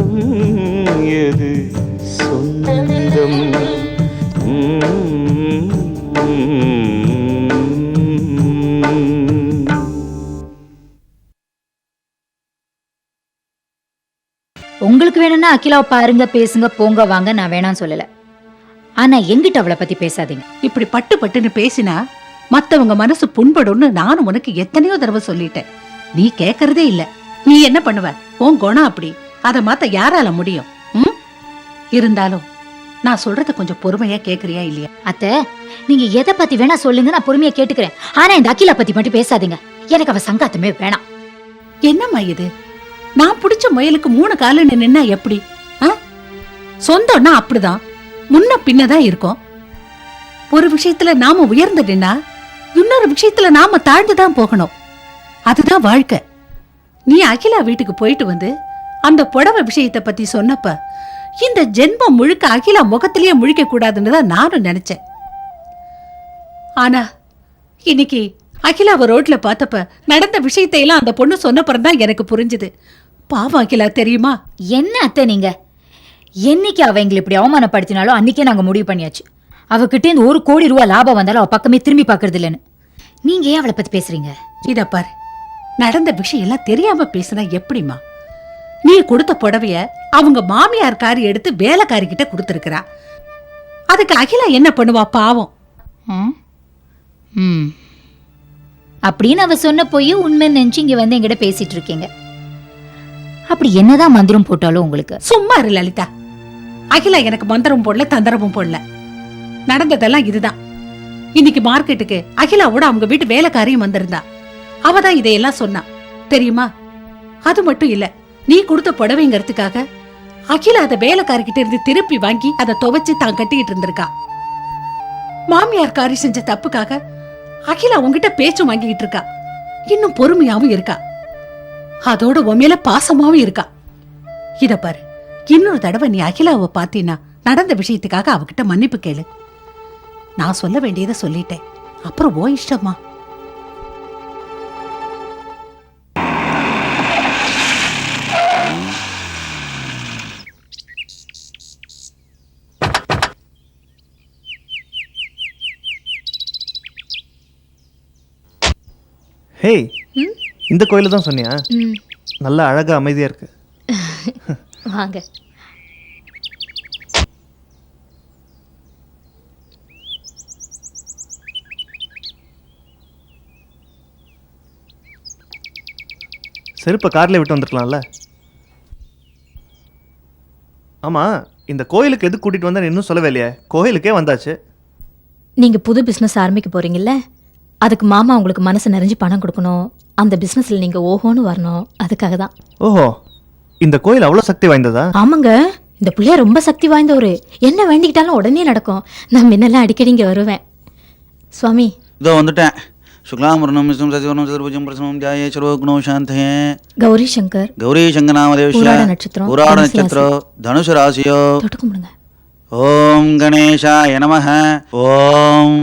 சொந்தம் எது சொந்தம்? உங்களுக்கு வேணும்னா அகிலாவை பாருங்க பேசுங்க போங்க வாங்க நான் வேணாம்னு சொல்லல. ஆனா எங்கிட்ட அவளை பத்தி பேசாதீங்க. இப்படி பட்டு பட்டுன்னு பேசினா மத்தவங்க மனசு புண்படும்னு நானும் உனக்கு எத்தனையோ தடவை சொல்லிட்டேன். நீ கேக்குறதே இல்ல. நீ என்ன பண்ணுவ? உன் குணம் அப்படி. அத மாத்த யாரால முடியும்? ம்? இருந்தாலும் நான் சொல்றத கொஞ்சம் பொறுமையா கேக்குறியா இல்லையா? அத்தை நீங்க எதை பத்தி வேணா சொல்லுங்க நான் பொறுமையா கேட்டுக்கிறேன். ஆனா இந்த அகிலா பத்தி மட்டும் பேசாதீங்க. எனக்கு அவ சங்காத்தமே வேணாம். என்னம்மா இது? நான் பிடிச்ச முயலுக்கு மூணு காலுன்னு நின்னா எப்படி? சொந்தம்னா அப்படிதான். முன்ன பின்னதான் இருக்கும். ஒரு விஷயத்துல நாம உயர்ந்து நின்னா இன்னொரு விஷயத்துல நாம தாழ்ந்துதான் போகணும். அதுதான் வாழ்க்கை. நீ அகிலா வீட்டுக்கு போயிட்டு வந்து அந்த புடவை விஷயத்தை பத்தி சொன்னப்ப இந்த ஜென்மம் முழுக்க அகிலா முகத்திலேயே முழிக்க கூடாதுன்னு தான் நானும் நினைச்சேன். ஆனா இன்னைக்கு அகிலாவை ரோட்ல பார்த்தப்ப நடந்த விஷயத்தை எல்லாம் அந்த பொண்ணு சொன்னப்புறம் தான் எனக்கு புரிஞ்சுது. பாவம் அகிலா தெரியுமா? என்ன அத்தை நீங்க? என்னைக்கு அவ எங்களை இப்படி அவமானப்படுத்தினாலும் அன்னைக்கே நாங்க முடிவு பண்ணியாச்சு. அவகிட்ட இருந்து ஒரு கோடி ரூபா லாபம் வந்தாலும் அவ பக்கமே திரும்பி பாக்குறது இல்லைன்னு நீங்க ஏன் அவளை பத்தி பேசுறீங்க? இத பாரு நடந்த விஷயம் எல்லாம் தெரியாம பேசினா எப்படிமா நீ கொடுத்த புடவைய அவங்க மாமியார் காரி எடுத்து வேலைக்காரி கிட்ட கொடுத்துருக்கிறா. அதுக்கு அகிலா என்ன பண்ணுவா பாவம்? ம்? ம். அப்படின்னு அவ சொன்ன போய் உண்மை நினைச்சு இங்க வந்து என்கிட்ட பேசிட்டு இருக்கீங்க. அப்படி என்னதான் மந்திரம் போட்டாலும் உங்களுக்கு? சும்மா இரு லலிதா. அகிலா எனக்கு மந்திரம் போடல தந்திரமும் போடல. நடந்ததெல்லாம் இதுதான். இன்னைக்கு மார்க்கெட்டுக்கு அகிலாவோட அவங்க வீட்டு வேலைக்காரியும் வந்திருந்தா. அவ தான் இதையெல்லாம் சொன்னா. தெரியுமா? அது மட்டும் இல்ல. நீ கொடுத்த புடவைங்கிறதுக்காக அகிலா அத வேலைக்காரர்கிட்ட இருந்து திருப்பி வாங்கி அதை துவைச்சு தான் கட்டிக்கிட்டு இருந்திருக்கா. மாமியார் காரி செஞ்ச தப்புக்காக அகிலா உன்கிட்ட பேச்சும் வாங்கிக்கிட்டு இருக்கா. இன்னும் பொறுமையாவும் இருக்கா. அதோட உன் மேல பாசமாவும் இருக்கா. இத பாரு இன்னொரு தடவை நீ அகிலாவை பார்த்தீன்னா நடந்த விஷயத்துக்காக அவகிட்ட மன்னிப்பு கேளு. நான் சொல்ல வேண்டியதை சொல்லிட்டேன். அப்புறம் ஓ இஷ்டமா ஹேய் இந்த கோயில தான் சொன்னியா? நல்லா அழகா அமைதியா இருக்கு. வாங்க. செருப்பை கார்ல விட்டு வந்திருக்கலாம்ல. ஆமா இந்த கோயிலுக்கு எது கூட்டிட்டு வந்தா இன்னும் சொல்லவே இல்லையே. கோயிலுக்கே வந்தாச்சு. நீங்க புது பிசினஸ் ஆரம்பிக்க போறீங்கல்ல? அதுக்கு மாமா உங்களுக்கு மனசு நிறைஞ்சு பணம் கொடுக்கணும். அந்த பிசினஸ்ல நீங்க ஓஹோன்னு வரணும். அதுக்காக தான் ஓஹோ இந்த கோயில் அவ்வளோ சக்தி வாய்ந்ததா? ஆமாங்க. இந்த பிள்ளைய ரொம்ப சக்தி வாய்ந்தவரு. என்ன வேண்டிக்கிட்டாலும் உடனே நடக்கும். நான் முன்னெல்லாம் அடிக்கடி இங்க வருவேன். சுவாமி. இதோ வந்துட்டேன். சுக்லாம்பரணம் விஷ்ணு சசிவரம் சதுர்புஜம் பிரசனம் தியாயே சர்வகுணோ சாந்தே. கௌரி சங்கர். கௌரி சங்கநாமதேஷ்ய புராட நட்சத்திரம், புராட தனுசு நட்சத்திரோ தனுசு ராசியோ. தொட்டு கும்பிடுங்க ஓம் கணேஷாய நமः ஓம்.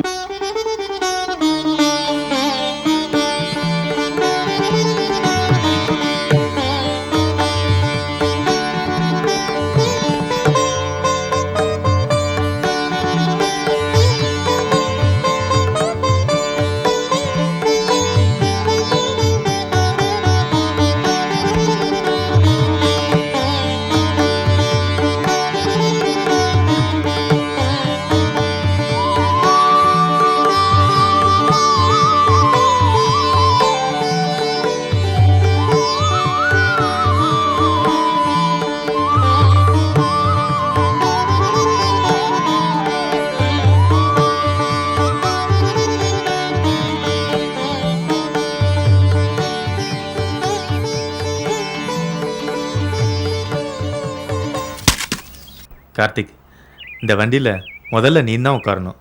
இந்த வண்டியில் முதல்ல நீ தான் உட்காரணும்.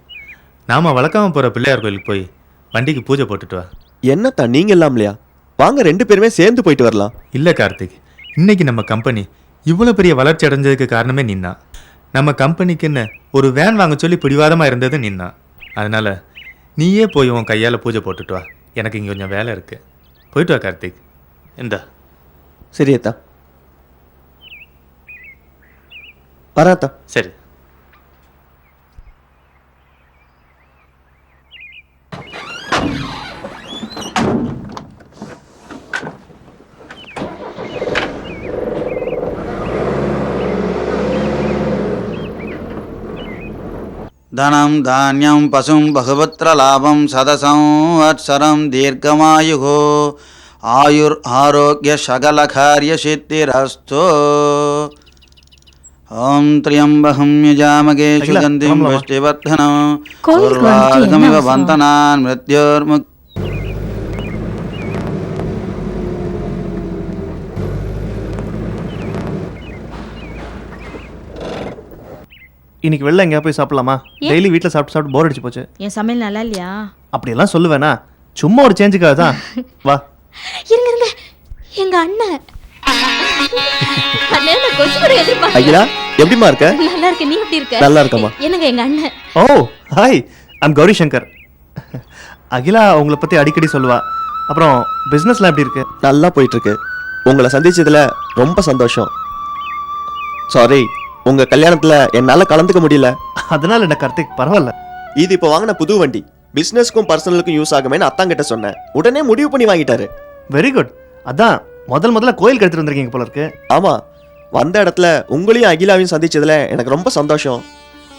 நாம வளர்க்காம போகிற பிள்ளையார் கோயிலுக்கு போய் வண்டிக்கு பூஜை போட்டுட்டு வா. என்னத்தா நீங்க இல்லாமலையா? வாங்க ரெண்டு பேருமே சேர்ந்து போயிட்டு வரலாம். இல்லை கார்த்திக். இன்னைக்கு நம்ம கம்பெனி இவ்வளோ பெரிய வளர்ச்சி அடைஞ்சதுக்கு காரணமே நீந்தான் நம்ம கம்பெனிக்குன்னு ஒரு வேன் வாங்க சொல்லி பிடிவாதமாக இருந்தது நீந்தான் அதனால் நீயே போய் உன் கையால் பூஜை போட்டுட்டு வா. எனக்கு இங்கே கொஞ்சம் வேலை இருக்குது போயிட்டு வா கார்த்திக். இந்தா. சரியத்தா வராத்தா சரி. ధనం ధాన్యం పశుం బహువత్ర లాభం సదసంవత్సరం దీర్ఘమాయు ఆయుర్ ఆరోగ్య సగల కార్యసిద్ధిరస్తు ఓం త్ర్యంబహం యజామగేషు గంధిం పుష్టివర్ధనం పూర్వార్గమివ మృత్యోర్ముక్తి இன்னைக்கு வெளில எங்கேயா போய் சாப்பிடலாமா? டெய்லி வீட்டில் சாப்பிட்டு சாப்பிட்டு போர் அடிச்சு போச்சு என் சமையல் நல்லா இல்லையா? அப்படியெல்லாம் சொல்லுவேனா? சும்மா ஒரு சேஞ்சுக்காக தான். வா. இருங்க இருங்க. எங்க அண்ணன். அண்ணன் நான் கொஞ்சம் கூட எதிர்பார்க்கல. அகிலா எப்படிம்மா இருக்க? நல்லா இருக்க நீ எப்படி இருக்க? நல்லா இருக்கம்மா. என்னங்க எங்க அண்ணன்? Oh hi I'm Gowri Shankar Akila உங்களை பற்றி அடிக்கடி சொல்லுவா. அப்புறம் பிஸ்னஸ்லாம் எப்படி இருக்கு? நல்லா போயிட்டு இருக்கு. உங்களை சந்திச்சதுல ரொம்ப சந்தோஷம். சாரி உங்க கல்யாணத்துல என்னால கலந்துக்க முடியல. அதனால என்ன கார்த்திக்? பரவாயில்ல. இது இப்போ வாங்கின புது வண்டி. பிசினஸ்க்கும் பர்சனலுக்கும் யூஸ் ஆகுமேன்னு அத்தாங்கிட்ட சொன்னேன். உடனே முடிவு பண்ணி வாங்கிட்டாரு. வெரி குட் அதான் முதல் முதல்ல கோயிலுக்கு எடுத்துட்டு வந்திருக்கீங்க போல இருக்கு. ஆமா வந்த இடத்துல உங்களையும் அகிலாவையும் சந்திச்சதுல எனக்கு ரொம்ப சந்தோஷம்.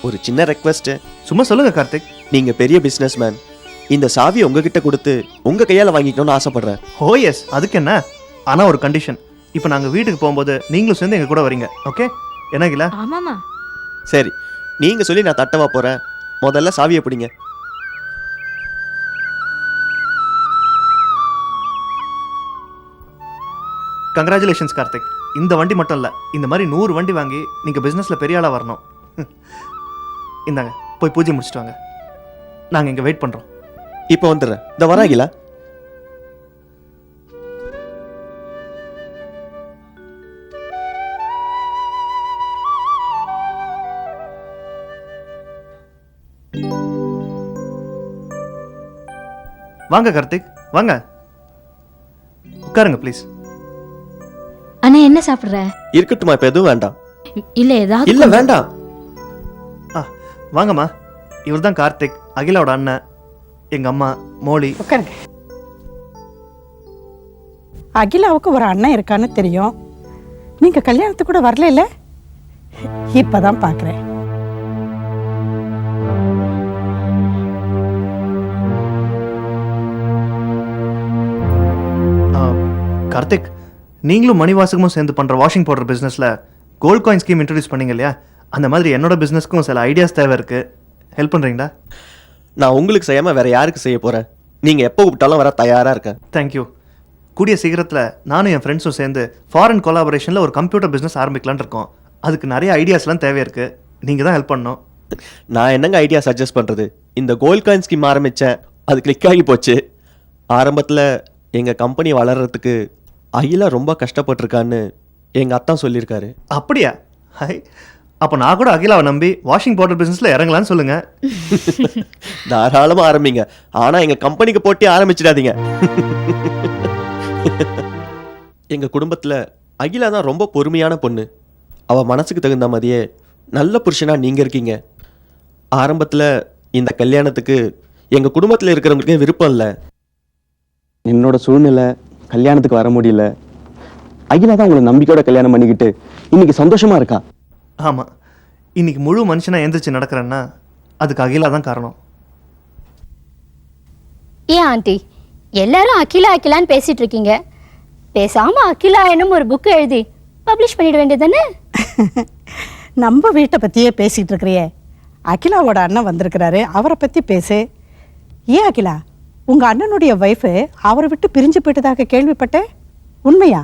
ஒரு சின்ன ரெக்வெஸ்ட் சும்மா சொல்லுங்க கார்த்திக். நீங்க பெரிய பிசினஸ்மேன் இந்த சாவி உங்ககிட்ட கொடுத்து உங்க கையால வாங்கிக்கணும்னு ஆசைப்படுறேன். ஓ எஸ் அதுக்கு என்ன? ஆனால் ஒரு கண்டிஷன் இப்போ நாங்கள் வீட்டுக்கு போகும்போது நீங்களும் சேர்ந்து எங்கள் கூட வரீங்க ஓகே என்ன ஆமாமா சரி நீங்க சொல்லி நான் தட்டவா போறேன். முதல்ல சாவியை பிடிங்க. கங்க்ராச்சுலேஷன்ஸ் கார்த்திக். இந்த வண்டி மட்டும் இல்லை இந்த மாதிரி நூறு வண்டி வாங்கி நீங்கள் பிஸ்னஸில் பெரிய ஆளாக வரணும். இந்தாங்க போய் பூஜை முடிச்சிட்டு வாங்க. நாங்கள் இங்கே வெயிட் பண்ணுறோம் இப்போ வந்துடுறேன். இந்த வரேன் வாங்க கார்த்திக் வாங்க. உட்காருங்க ப்ளீஸ் அண்ணா என்ன சாப்பிடுற? இருக்கட்டுமா இப்ப எதுவும் வேண்டாம். இல்ல ஏதாவது இல்ல வேண்டாம். ஆ வாங்கம்மா. இவர் தான் கார்த்திக் அகிலாவோட அண்ணன் எங்கள் அம்மா மோலி. உட்காருங்க. அகிலாவுக்கு ஒரு அண்ணன் இருக்கான்னு தெரியும். நீங்க கல்யாணத்துக்கு கூட வரல இல்ல இப்பதான் பாக்குறேன். கார்த்திக் நீங்களும் மணிவாசகமும் சேர்ந்து பண்ணுற வாஷிங் பவுடர் பிஸ்னஸில் கோல்ட் காயின் ஸ்கீம் இன்ட்ரடியூஸ் பண்ணீங்க இல்லையா? அந்த மாதிரி என்னோட பிஸ்னஸ்க்கும் சில ஐடியாஸ் தேவை இருக்குது ஹெல்ப் பண்ணுறீங்களா நான் உங்களுக்கு செய்யாம வேற யாருக்கு செய்ய போறேன்? நீங்க எப்போ கூப்பிட்டாலும் வர தயாரா இருக்கேன் தேங்க்யூ கூடிய சீக்கிரத்தில் நானும் என் ஃப்ரெண்ட்ஸும் சேர்ந்து ஃபாரின் கொலாபரேஷனில் ஒரு கம்ப்யூட்டர் பிஸ்னஸ் ஆரம்பிக்கலாம்னு இருக்கோம். அதுக்கு நிறைய ஐடியாஸ்லாம் தேவை இருக்குது நீங்கள் தான் ஹெல்ப் பண்ணணும். நான் என்னங்க ஐடியா சஜஸ்ட் பண்றது? இந்த கோல்ட் காயின் ஸ்கீம் ஆரம்பிச்சேன். அது கிளிக் ஆகி போச்சு. ஆரம்பத்துல எங்க கம்பெனி வளர்றதுக்கு அகிலா ரொம்ப கஷ்டப்பட்டிருக்கான்னு எங்க அத்தான் சொல்லியிருக்காரு. அப்படியா? ஹை. அப்போ நான் கூட அகிலாவை நம்பி வாஷிங் பவுடர் பிஸ்னஸில் இறங்கலான்னு சொல்லுங்கள் தாராளமா ஆரம்பிங்க. ஆனா எங்க கம்பெனிக்கு போட்டி ஆரம்பிச்சிடாதீங்க. எங்க குடும்பத்துல அகிலா தான் ரொம்ப பொறுமையான பொண்ணு. அவ மனசுக்கு தகுந்த மாதிரியே நல்ல புருஷனா நீங்க இருக்கீங்க. ஆரம்பத்துல இந்த கல்யாணத்துக்கு எங்க குடும்பத்துல இருக்கிறவங்களுக்கே விருப்பம் இல்லை. என்னோட சூழ்நிலை கல்யாணத்துக்கு வர முடியல. அகிலா தான் உங்களை நம்பிக்கையோட கல்யாணம் பண்ணிக்கிட்டு இன்னைக்கு சந்தோஷமா இருக்கா? ஆமாம் இன்னைக்கு முழு மனுஷனாக எந்திரிச்சு நடக்கிறேன்னா அதுக்கு அகிலா தான் காரணம். ஏன் ஆண்டி? எல்லாரும் அகிலா அகிலான்னு பேசிட்டு இருக்கீங்க. பேசாம அகிலா என்னும் ஒரு புக் எழுதி பப்ளிஷ் பண்ணிட வேண்டியதானே நம்ம வீட்டை பத்தியே பேசிட்டு இருக்கிறியே. அகிலாவோட அண்ணன் வந்திருக்கிறாரு. அவரை பத்தி பேசு. ஏன் அகிலா? உங்க அண்ணனுடைய ஒய்ஃபு அவரை விட்டு பிரிஞ்சு போயிட்டதாக கேள்விப்பட்டேன் உண்மையா?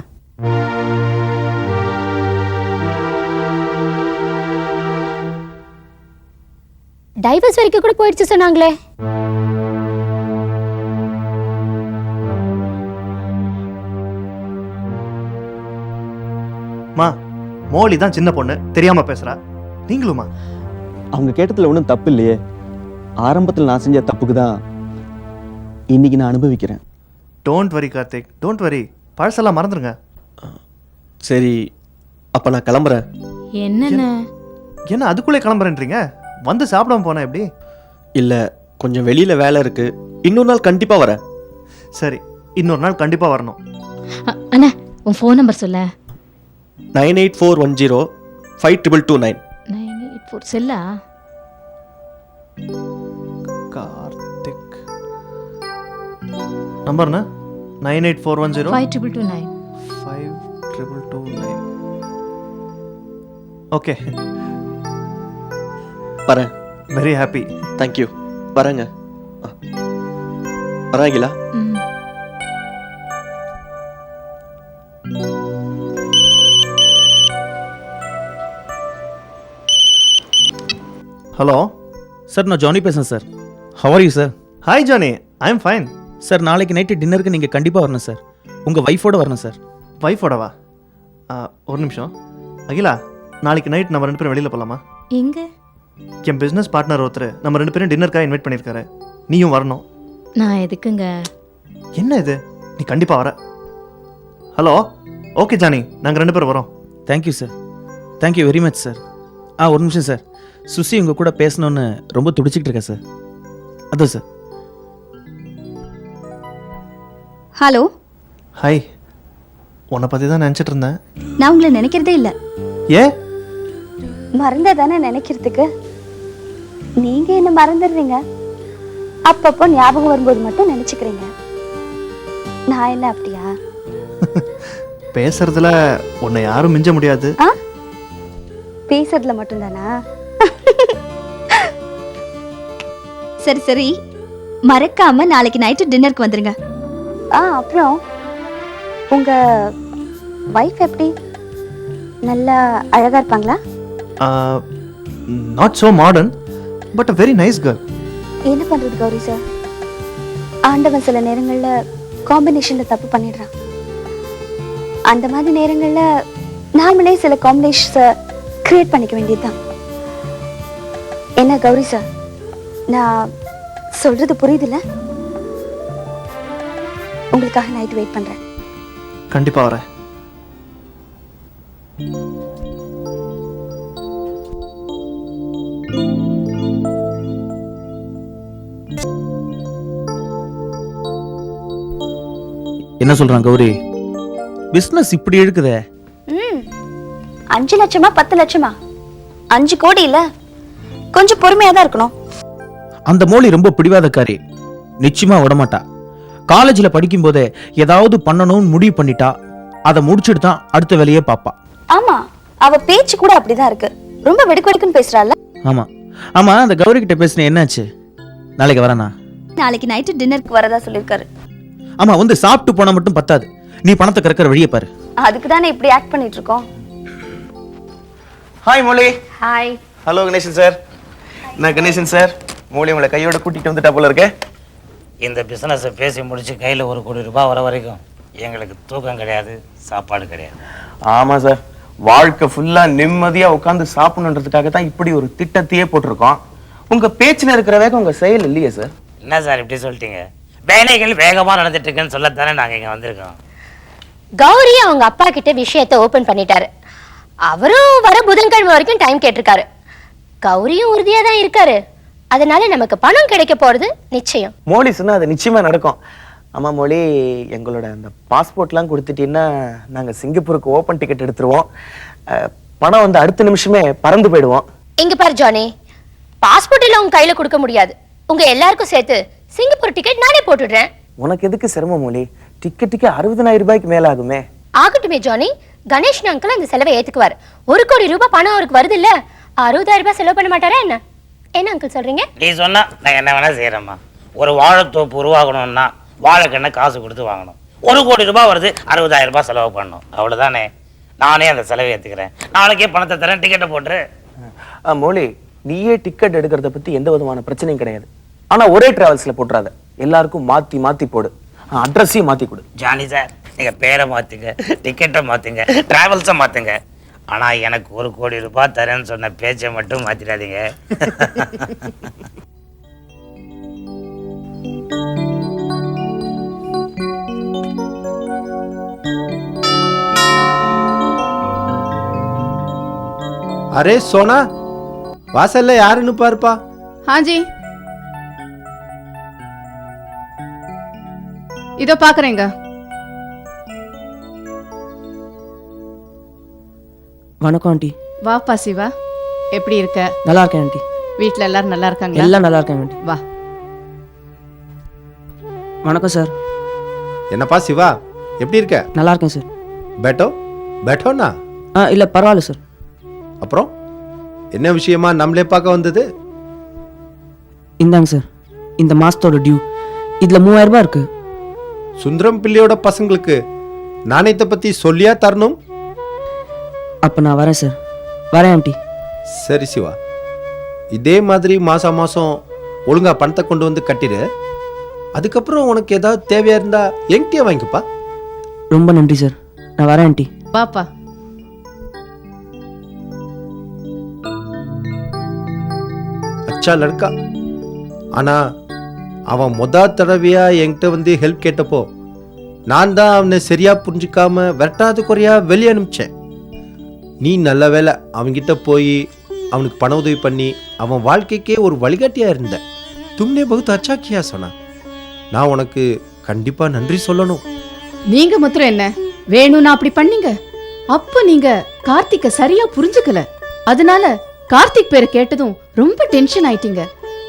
டைவர்ஸ் வரைக்கும் கூட போயிடுச்சு சொன்னாங்களே. மா மோலி தான் சின்ன பொண்ணு தெரியாமல் பேசுகிறா நீங்களுமா அவங்க கேட்டதுல ஒன்றும் தப்பு இல்லையே. ஆரம்பத்தில் நான் செஞ்ச தப்புக்கு தான் இன்னைக்கு நான் அனுபவிக்கிறேன். Don't worry Karthik. Don't worry பழசெல்லாம் மறந்துடுங்க சரி அப்ப நான் கிளம்புறேன். என்னென்ன? என்ன? அதுக்குள்ளே கிளம்புறேன்றீங்க? வந்து சாப்பிடாம போனா எப்படி? இல்லை கொஞ்சம் வெளியில் வேலை இருக்குது இன்னொரு நாள் கண்டிப்பாக வரேன். சரி இன்னொரு நாள் கண்டிப்பாக வரணும். அ- அண்ணா உன் ஃபோன் நம்பர் சொல்ல. Nine eight four one zero five triple two nine. Nine eight four செல்லா? நம்பர்ண்ணா nine eight four one zero five triple two nine five triple two nine okay வரேன் வெரி ஹாப்பி தேங்க்யூ வரேங்க ஆ. வரேன் அகிலா ம் hello sir நான் Johnny பேசுகிறேன் sir how are you sir hi Johnny I am fine sir நாளைக்கு night டின்னருக்கு நீங்கள் கண்டிப்பாக வரணும் சார். உங்கள் ஒய்ஃபோட வரணும் சார். ஒய்ஃபோடவா ஒரு நிமிஷம். அகிலா நாளைக்கு நைட் நம்ம ரெண்டு பேரும் வெளியில் போகலாமா எங்க? என் பிஸ்னஸ் பார்ட்னர் ஒருத்தர் நம்ம ரெண்டு பேரும் டின்னருக்காக இன்வைட் பண்ணியிருக்காரு. நீயும் வரணும். நான் எதுக்குங்க? என்ன இது? நீ கண்டிப்பாக வர. ஹலோ? ஓகே ஜானி. நாங்கள் ரெண்டு பேரும் வரோம். Thank you sir thank you very much sir ஆ ஒரு நிமிஷம் சார் சுசி உங்கள் கூட பேசணுன்னு ரொம்ப துடிச்சிக்கிட்டு இருக்கேன் சார் அதோ சார் ஹலோ. ஹாய். உன்னை பற்றி தான் நினச்சிட்டு இருந்தேன். நான் உங்களை நினைக்கிறதே இல்லை. ஏ? மறந்தா தானே நினைக்கிறதுக்கு? நீங்க என்ன மறந்துடுறீங்க? அப்பப்போ ஞாபகம் வரும்போது மட்டும் நினைச்சுக்கிறீங்க. நான் என்ன அப்படியா? பேசுறதுல உன்னை யாரும் மிஞ்ச முடியாது. ஆ? பேசுறதுல மட்டும்தானா? சரி சரி. மறக்காம நாளைக்கு நைட்டு டின்னருக்கு வந்துருங்க. ஆ அப்புறம் உங்க வைஃப் எப்படி? நல்லா அழகா இருப்பாங்களா? Not so modern but uh very nice girl என்ன பண்றது கௌரி சார் ஆண்டவன் சில நேரங்கள்ல காம்பினேஷன்ல தப்பு பண்ணிடுறான். அந்த மாதிரி நேரங்கள்ல நாமளே சில காம்பினேஷன்ஸை கிரியேட் பண்ணிக்க வேண்டியதுதான். என்ன கௌரி சார் நான் சொல்றது புரியுதுல்ல? உங்களுக்காக நைட் வெயிட் பண்றேன். கண்டிப்பாக வரேன். என்ன சொல்கிறான் கௌரி? பிஸ்னஸ் இப்படி இழுக்குதே. ம். அஞ்சு லட்சமா பத்து லட்சமா? அஞ்சு கோடி இல்ல. கொஞ்சம் பொறுமையா தான் இருக்கணும். அந்த மோளி ரொம்ப பிடிவாதக்காரி. நிச்சயமா விடமாட்டா. காலேஜில் படிக்கும்போதே ஏதாவது பண்ணணும்னு முடிவு பண்ணிட்டா அதை முடிச்சுட்டு தான் அடுத்த வேலையே பார்ப்பா. ஆமா அவ பேச்சு கூட அப்படிதான் இருக்கு. ரொம்ப வெடுக்கு வெடுக்குன்னு பேசுறாள் ஆமாம் ஆமாம் அந்த கௌரி கிட்ட பேசினேன் என்னாச்சு? நாளைக்கு வரேனா? நாளைக்கு நைட்டு டின்னருக்கு வரதா சொல்லிருக்காரு ஆமாம் வந்து சாப்பிட்டு போனால் மட்டும் பத்தாது. நீ பணத்தை கறக்கிற வழியை பாரு. அதுக்கு தானே இப்படி ஆக்ட் பண்ணிட்டு இருக்கோம். ஹாய் மொழி ஹாய் ஹலோ கணேசன் சார். நான் கணேசன் சார்? மொழி உங்களை கையோட கூட்டிட்டு வந்துட்டா போல இருக்கே. இந்த பிஸ்னஸை பேசி முடிச்சு கையில் ஒரு கோடி ரூபாய் வர வரைக்கும் எங்களுக்கு தூக்கம் கிடையாது சாப்பாடு கிடையாது. ஆமா சார். வாழ்க்கை ஃபுல்லா நிம்மதியா உட்காந்து சாப்பிடணுன்றதுக்காக தான் இப்படி ஒரு திட்டத்தையே போட்டிருக்கோம். உங்க பேச்சுல இருக்கிற வேகம் உங்க செயல் இல்லையே சார். என்ன சார் இப்படி சொல்லிட்டீங்க? வேலைகள் வேகமாக நடந்துட்டு இருக்குன்னு சொல்லத்தானே நாங்கள் இங்கே வந்திருக்கோம். கௌரி அவங்க அப்பா கிட்ட விஷயத்தை ஓபன் பண்ணிட்டாரு. அவரும் வர புதன்கிழமை வரைக்கும் டைம் கேட்டிருக்காரு. கௌரியும் உறுதியா தான் இருக்காரு. அதனால நமக்கு பணம் கிடைக்க போறது நிச்சயம். மோலி சொன்னா அது நிச்சயமா நடக்கும். ஆமா மொழி எங்களோட அந்த பாஸ்போர்ட்லாம் கொடுத்துட்டீங்கன்னா நாங்க சிங்கப்பூருக்கு ஓப்பன் டிக்கெட் எடுத்துருவோம். அஹ், பணம் வந்து அடுத்த நிமிஷமே பறந்து போயிடுவோம். இங்க பாரு ஜானி பாஸ்போர்ட் எல்லாம் உங்க கையில கொடுக்க முடியாது. உங்க எல்லாருக்கும் சேர்த்து சிங்கப்பூர் டிக்கெட் நானே போட்டுடுறேன். உனக்கு எதுக்கு சிரமம் மொழி டிக்கெட்டுக்கு அறுபதனாயிரம் ரூபாய்க்கு மேல ஆகுமே. ஆகட்டுமே ஜானி கணேஷ் அங்கிள் அந்த செலவை ஏத்துக்குவார். ஒரு கோடி ரூபாய் பணம் அவருக்கு வருது இல்ல அறுபதாயிரம் ரூபாய் செலவு பண்ண மாட்டாரா என்ன? என்ன அங்கிள் சொல்றீங்க? நீ சொன்னா நான் என்ன வேணா செய்கிறேம்மா ஒரு வாழைத்தோப்பு உருவாகணும்னா வாழைக்கண்ணை காசு கொடுத்து வாங்கணும். ஒரு கோடி ரூபாய் வருது அறுபதாயிரம் ரூபாய் செலவு பண்ணணும். அவ்வளோதானே நானே அந்த செலவை ஏற்றுக்கிறேன் நாளைக்கே பணத்தை தரேன் டிக்கெட்டை போட்டுரு. மௌலி நீயே டிக்கெட் எடுக்கிறத பத்தி எந்த விதமான பிரச்சனையும் கிடையாது. ஆனா ஒரே டிராவல்ஸ்ல போட்டுறாத. எல்லாருக்கும் மாத்தி மாத்தி போடு. அட்ரஸையும் மாத்தி கொடு. ஜானி சார் நீங்கள் பேரை மாற்றுங்க டிக்கெட்டை மாற்றுங்க ட்ராவல்ஸை மாற்றுங்க ஆனால் எனக்கு ஒரு கோடி ரூபாய் தரேன்னு சொன்ன பேச்சை மட்டும் மாற்றிடாதீங்க அரே சோனா வாசல்ல யாருன்னு பாருப்பா ஹாஜி. இதோ பாக்குறேங்க. வணக்கம் ஆண்டி. வாப்பா சிவா. எப்படி இருக்க? நல்லா இருக்கேன் ஆண்டி. வீட்ல எல்லாரும் நல்லா இருக்காங்களா எல்லாம் நல்லா இருக்காங்க ஆண்டி. வா. வணக்கம் சார். என்னப்பா சிவா? எப்படி இருக்க? நல்லா இருக்கேன் சார். பேட்டோ? பேட்டோண்ணா? ஆ இல்லை பரவாயில்ல சார். அப்புறம்? என்ன விஷயமா நம்மளே பார்க்க வந்தது? இந்தாங்க சார். இந்த மாசத்தோட டியூ இதுல மூவாயிரம் ரூபாய் இருக்கு. சுந்தரம் பிள்ளையோட பசங்களுக்கு நாணயத்தை பத்தி சொல்லியா தரணும்? அப்ப நான் வரேன் சார் வரேன் ஆண்டி. சரி சிவா. இதே மாதிரி மாசம் மாசம் ஒழுங்கா பணத்தை கொண்டு வந்து கட்டிடு. அதுக்கப்புறம் உனக்கு ஏதாவது தேவையா இருந்தா என்கிட்டயே வாங்கிக்கப்பா. ரொம்ப நன்றி சார் நான் வரேன் ஆண்டி. வாப்பா. அச்சா லட்கா. ஆனா அவன் முத தடவையா என்கிட்ட வந்து ஹெல்ப் கேட்டப்போ நான் தான் அவனை சரியா புரிஞ்சுக்காம விரட்டாத குறையா வெளியே அனுப்பிச்சேன். நீ நல்ல வேலை அவன்கிட்ட போய் அவனுக்கு பண உதவி பண்ணி அவன் வாழ்க்கைக்கே ஒரு வழிகாட்டியாக இருந்த. தும்னே பகுத்து அச்சாக்கியா சொன்னா. நான் உனக்கு கண்டிப்பாக நன்றி சொல்லணும். நீங்க மாத்திரம் என்ன? வேணும்னா அப்படி பண்ணீங்க. அப்ப நீங்க கார்த்திக்க சரியா புரிஞ்சுக்கல. அதனால கார்த்திக் பேரை கேட்டதும் ரொம்ப டென்ஷன் ஆயிட்டீங்க.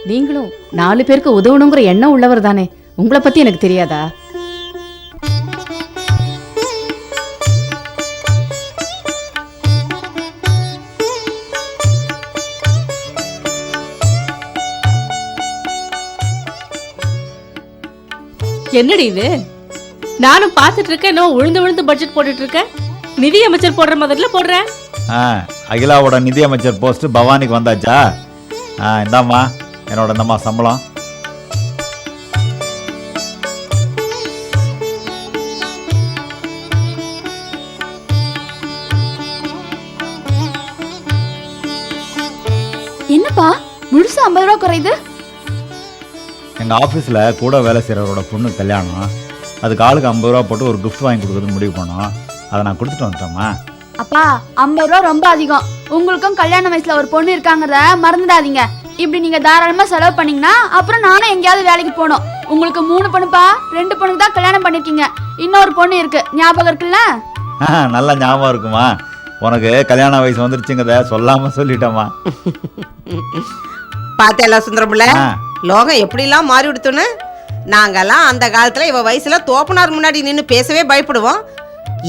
நீங்களும் நாலு பேருக்கு உதவணுங்கிற எண்ணம் உள்ளவர் தானே. உங்களை பத்தி எனக்கு தெரியாதா? என்னடி இது? நானும் பார்த்துட்டு இருக்கேன் இன்னும் உழுந்து விழுந்து பட்ஜெட் போட்டுட்டு இருக்கேன். நிதி அமைச்சர் போடுற மாதிரில போடுறேன். ஆ அகிலாவோட நிதி அமைச்சர் போஸ்ட் பவானிக்கு வந்தாச்சா? ஆ இந்தாம்மா என்னோட இந்தம்மா சம்பளம். என்னப்பா முழுசா ஐம்பது ரூபா குறையுது? எங்கள் ஆஃபீஸில் கூட வேலை செய்கிறவரோட பொண்ணு கல்யாணம். அதுக்கு ஆளுக்கு ஐம்பது ரூபா போட்டு ஒரு gift வாங்கி கொடுக்குறதுன்னு முடிவு பண்ணோம். அதை நான் கொடுத்துட்டு வந்துட்டேம்மா அப்பா ஐம்பது ரூபா ரொம்ப அதிகம். உங்களுக்கும் கல்யாண வயசுல ஒரு பொண்ணு இருக்காங்கிறத மறந்துடாதீங்க. இப்படி நீங்க தாராளமா செலவு பண்ணீங்கன்னா அப்புறம் நானும் எங்கேயாவது வேலைக்கு போகணும். உங்களுக்கு மூணு பொண்ணுப்பா ரெண்டு பொண்ணுக்கு தான் கல்யாணம் பண்ணிருக்கீங்க. இன்னொரு பொண்ணு இருக்கு. ஞாபகம் இருக்குல்ல? ஆ நல்லா ஞாபகம் இருக்குமா? உனக்கு கல்யாண வயசு வந்துருச்சுங்கிறத சொல்லாமல் சொல்லிட்டேம்மா பார்த்தேல சுந்தரமுல. லோகம் எப்படிலாம் மாறி விடுத்துன்னு நாங்கெல்லாம் அந்த காலத்துல இவ வயசுல தோப்பனார் முன்னாடி நின்னு பேசவே பயப்படுவோம்.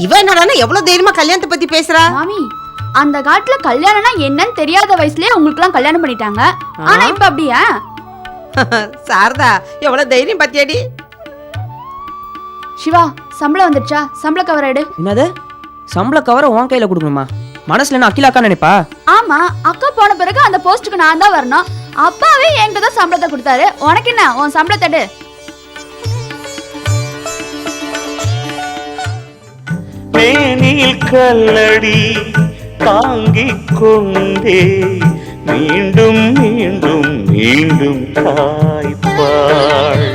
இவ என்னடான்னா எவ்வளவு தைரியமா கல்யாணத்தை பத்தி பேசுறா? மாமி அந்த காலத்துல கல்யாணம்னா என்னன்னு தெரியாத வயசுலயே உங்களுக்கு எல்லாம் கல்யாணம் பண்ணிட்டாங்க. ஆனா இப்ப அப்படியா? சாரதா எவ்வளவு தைரியம் பத்தியாடி? சிவா சம்பளம் வந்துடுச்சா சம்பள கவர் எடு. என்னது? சம்பள கவரை உன் கையில கொடுக்கணுமா? மனசுல என்ன அகிலா அக்கா நினைப்பா? ஆமா அக்கா போன பிறகு அந்த போஸ்ட்டுக்கு நான் தான் வரணும். அப்பாவே என்கிட்ட தான் சம்பளத்தை கொடுத்தாரு. உனக்கு என்ன? உன் சம்பளத்தை எடு. மேனில் கல்லடி தாங்கிக் கொண்டே மீண்டும் மீண்டும் மீண்டும் தாய்ப்பாள்.